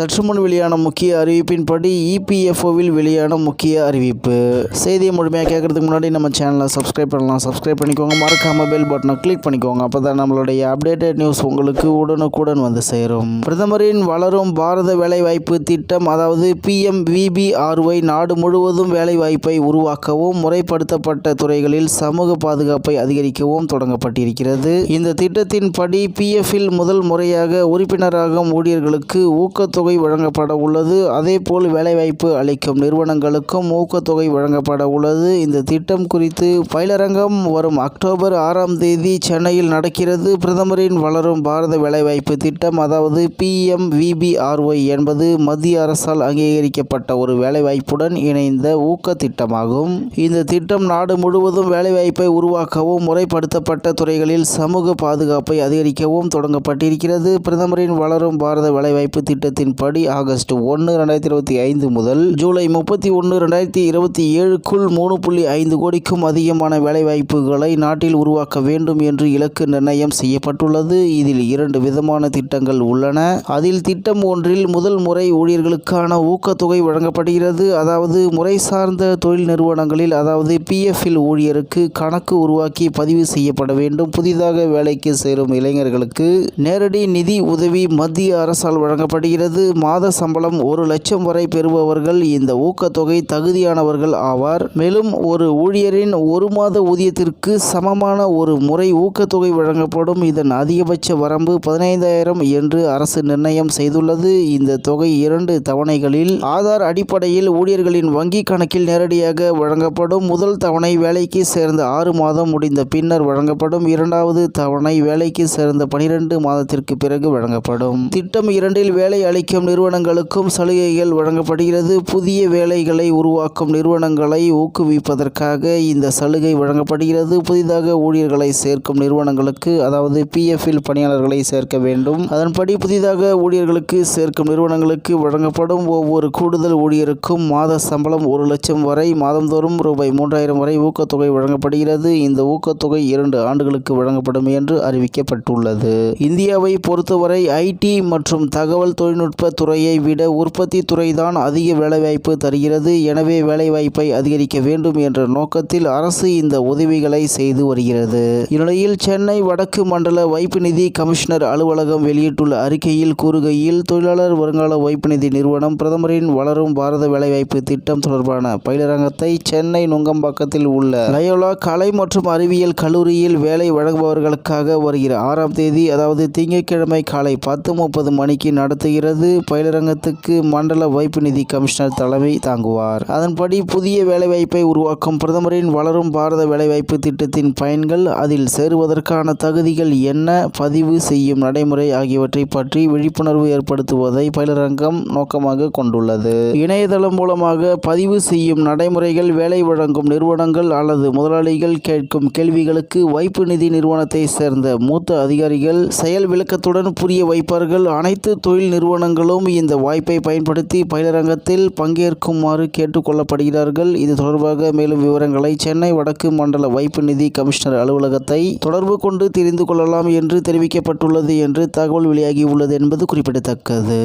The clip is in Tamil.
சற்று முன் வெளியான முக்கிய அறிவிப்பின்படி இபிஎஃப்ஓவில் வெளியான முக்கிய அறிவிப்பு. செய்தியை முழுமையாக கேட்கறதுக்கு முன்னாடி நம்ம சேனலை சப்ஸ்கிரைப் பண்ணலாம். சப்ஸ்கிரைப் பண்ணிக்கோங்க. மறக்காம பெல் பட்டனை கிளிக் பண்ணிக்கோங்க. அப்போ தான் நம்மளுடைய அப்டேட்டட் நியூஸ் உங்களுக்கு உடனுக்குடன் வந்து சேரும். பிரதமரின் வளரும் பாரத வேலைவாய்ப்பு திட்டம் அதாவது பிஎம்விபிஆர்ஒய் நாடு முழுவதும் வேலைவாய்ப்பை உருவாக்கவும் முறைப்படுத்தப்பட்ட துறைகளில் சமூக பாதுகாப்பை அதிகரிக்கவும் தொடங்கப்பட்டிருக்கிறது. இந்த திட்டத்தின் படி பிஎஃப்பில் முதல் முறையாக உறுப்பினராகும் ஊழியர்களுக்கு ஊக்கத்தொகை வழங்கப்பட உள்ளது. அதேபோல் வேலைவாய்ப்பு அளிக்கும் நிறுவனங்களுக்கும் ஊக்கத்தொகை வழங்கப்பட உள்ளது. இந்த திட்டம் குறித்து பயிலரங்கம் வரும் அக்டோபர் ஆறாம் தேதி சென்னையில் நடக்கிறது. பிரதமரின் வளரும் பாரத வேலைவாய்ப்பு திட்டம் அதாவது பிஎம்விபிஆர்ஒய் என்பது மத்திய அரசால் அங்கீகரிக்கப்பட்ட ஒரு வேலைவாய்ப்புடன் இணைந்த ஊக்க திட்டமாகும். இந்த திட்டம் நாடு முழுவதும் வேலைவாய்ப்பை உருவாக்கவும் முறைப்படுத்தப்பட்ட துறைகளில் சமூக பாதுகாப்பை அதிகரிக்கவும் தொடங்கப்பட்டிருக்கிறது. பிரதமரின் வளரும் பாரத வேலைவாய்ப்பு திட்டத்தின் படி ஆகஸ்ட் ஒன்று ரெண்டாயிரத்தி இருபத்தி ஐந்து முதல் ஜூலை முப்பத்தி ஒன்று ரெண்டாயிரத்தி இருபத்தி ஏழுக்குள் மூணு புள்ளி ஐந்து கோடிக்கும் அதிகமான வேலைவாய்ப்புகளை நாட்டில் உருவாக்க வேண்டும் என்று இலக்கு நிர்ணயம் செய்யப்பட்டுள்ளது. இதில் இரண்டு விதமான திட்டங்கள் உள்ளன. அதில் திட்டம் ஒன்றில் முதல் முறை ஊழியர்களுக்கான ஊக்கத்தொகை வழங்கப்படுகிறது. அதாவது முறை சார்ந்த தொழில் நிறுவனங்களில் அதாவது பிஎஃப்இல் ஊழியருக்கு கணக்கு உருவாக்கி பதிவு செய்யப்பட வேண்டும். புதிதாக வேலைக்கு சேரும் இளைஞர்களுக்கு நேரடி நிதி உதவி மத்திய அரசால் வழங்கப்படுகிறது. மாத சம்பளம் ஒரு லட்சம் வரை பெறுபவர்கள் இந்த ஊக்கத்தொகை தகுதியானவர்கள் ஆவார். மேலும் ஒரு ஊழியரின் ஒரு மாத ஊதியத்திற்கு சமமான ஒரு முறை ஊக்கத்தொகை வழங்கப்படும். இதன் அதிகபட்ச வரம்பு பதினைந்தாயிரம் என்று அரசு நிர்ணயம் செய்துள்ளது. இந்த தொகை இரண்டு தவணைகளில் ஆதார் அடிப்படையில் ஊழியர்களின் வங்கி கணக்கில் நேரடியாக வழங்கப்படும். முதல் தவணை வேலைக்கு சேர்ந்த ஆறு மாதம் முடிந்த பின்னர் வழங்கப்படும். இரண்டாவது தவணை வேலைக்கு சேர்ந்த பனிரெண்டு மாதத்திற்கு பிறகு வழங்கப்படும். திட்டம் இரண்டில் வேலை அளிக்கும் நிறுவனங்களுக்கும் சலுகைகள் வழங்கப்படுகிறது. புதிய வேலைகளை உருவாக்கும் நிறுவனங்களை ஊக்குவிப்பதற்காக இந்த சலுகை வழங்கப்படுகிறது. புதிதாக ஊழியர்களை சேர்க்கும் நிறுவனங்களுக்கு அதாவது பிஎஃப்பில் பணியாளர்களை சேர்க்க வேண்டும். அதன்படி புதிதாக ஊழியர்களுக்கு சேர்க்கும் நிறுவனங்களுக்கு வழங்கப்படும் ஒவ்வொரு கூடுதல் ஊழியருக்கும் மாத சம்பளம் ஒரு லட்சம் வரை மாதந்தோறும் ரூபாய் மூன்றாயிரம் வரை ஊக்கத்தொகை வழங்கப்படுகிறது. இந்த ஊக்கத்தொகை இரண்டு ஆண்டுகளுக்கு வழங்கப்படும் என்று அறிவிக்கப்பட்டுள்ளது. இந்தியாவை பொறுத்தவரை ஐடி மற்றும் தகவல் தொழில்நுட்ப துறையை விட உற்பத்தி துறைதான் அதிக வேலைவாய்ப்பு தருகிறது. எனவே வேலைவாய்ப்பை அதிகரிக்க வேண்டும் என்ற நோக்கத்தில் அரசு இந்த உதவிகளை செய்து வருகிறது. இந்நிலையில் சென்னை வடக்கு மண்டல வைப்பு நிதி கமிஷனர் அலுவலகம் வெளியிட்டுள்ள அறிக்கையில் கூறுகையில் தொழிலாளர் வருங்கால வைப்பு நிதி நிறுவனம் பிரதமரின் வளரும் பாரத வேலைவாய்ப்பு திட்டம் தொடர்பான பயிலரங்கத்தை சென்னை நுங்கம்பாக்கத்தில் உள்ள லயோலா கலை மற்றும் அறிவியல் கல்லூரியில் வேலை வழங்குபவர்களுக்காக வருகிற ஆறாம் தேதி அதாவது திங்கட்கிழமை காலை பத்து முப்பது மணிக்கு நடத்துகிறது. பயிலரங்கத்துக்கு மண்டல வைப்பு நிதி கமிஷனர் தலைமை தாங்குவார். அதன்படி புதிய வேலைவாய்ப்பை உருவாக்கும் பிரதமரின் வளரும் பாரத வேலைவாய்ப்பு திட்டத்தின் பயன்கள் அதில் சேருவதற்கான தகுதிகள் என்ன பதிவு செய்யும் நடைமுறை ஆகியவற்றை பற்றி விழிப்புணர்வு ஏற்படுத்துவதை பயிலரங்கம் நோக்கமாக கொண்டுள்ளது. இணையதளம் மூலமாக பதிவு செய்யும் நடைமுறைகள் வேலை வழங்கும் நிறுவனங்கள் அல்லது முதலாளிகள் கேட்கும் கேள்விகளுக்கு வைப்பு நிதி நிறுவனத்தை சேர்ந்த மூத்த அதிகாரிகள் செயல் விளக்கத்துடன் புரிய வைப்பார்கள். அனைத்து தொழில் நிறுவனங்கள் நிறுவனங்களும் இந்த வாய்ப்பை பயன்படுத்தி பயிலரங்கத்தில் பங்கேற்குமாறு கேட்டுக்கொள்ளப்படுகிறார்கள். இது தொடர்பாக மேலும் விவரங்களை சென்னை வடக்கு மண்டல வைப்பு நிதி கமிஷனர் அலுவலகத்தை தொடர்பு கொண்டு தெரிந்து கொள்ளலாம் என்று தெரிவிக்கப்பட்டுள்ளது என்று தகவல் வெளியாகியுள்ளது என்பது குறிப்பிடத்தக்கது.